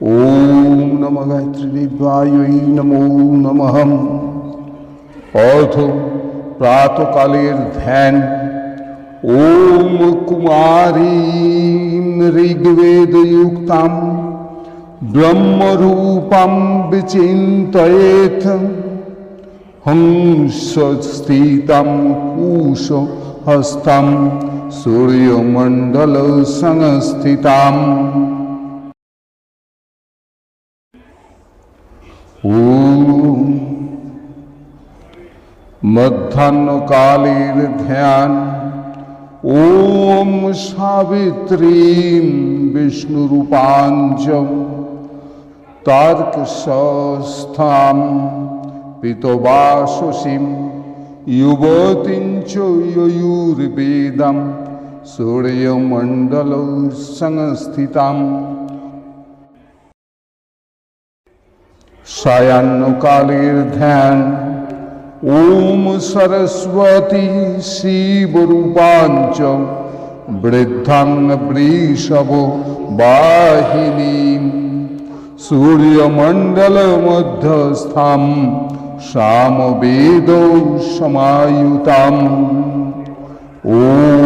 ওম নম গায়ত্রী দেব্যায় নমো নমঃ অথ প্রাতকালের ধ্যান ওম কুমারীম ঋগ্বেদযুক্তাম ব্রহ্মরূপম বিচিন্তয়েথ হংসস্থিতম কুশ হস্তম সূর্যমণ্ডল সংস্থিতাম ওম মধ্যাহ্নকালের ধ্যান ওম সাবিত্রীম বিষ্ণুরূপাঞ্চ তার্কসস্থাম পিতবাসসীম যুবতীঞ্চ যয়ুর্বেদম সূর্যমণ্ডল সংস্থিতাম সায়াহ্নকালের ধ্যান। ওম সরস্বতী শিবরূপাঞ্চ বৃদ্ধাং বৃষভ বাহিনী সূর্যমণ্ডল মধ্যস্থাম সামবেদ সমায়ুতাম। ওম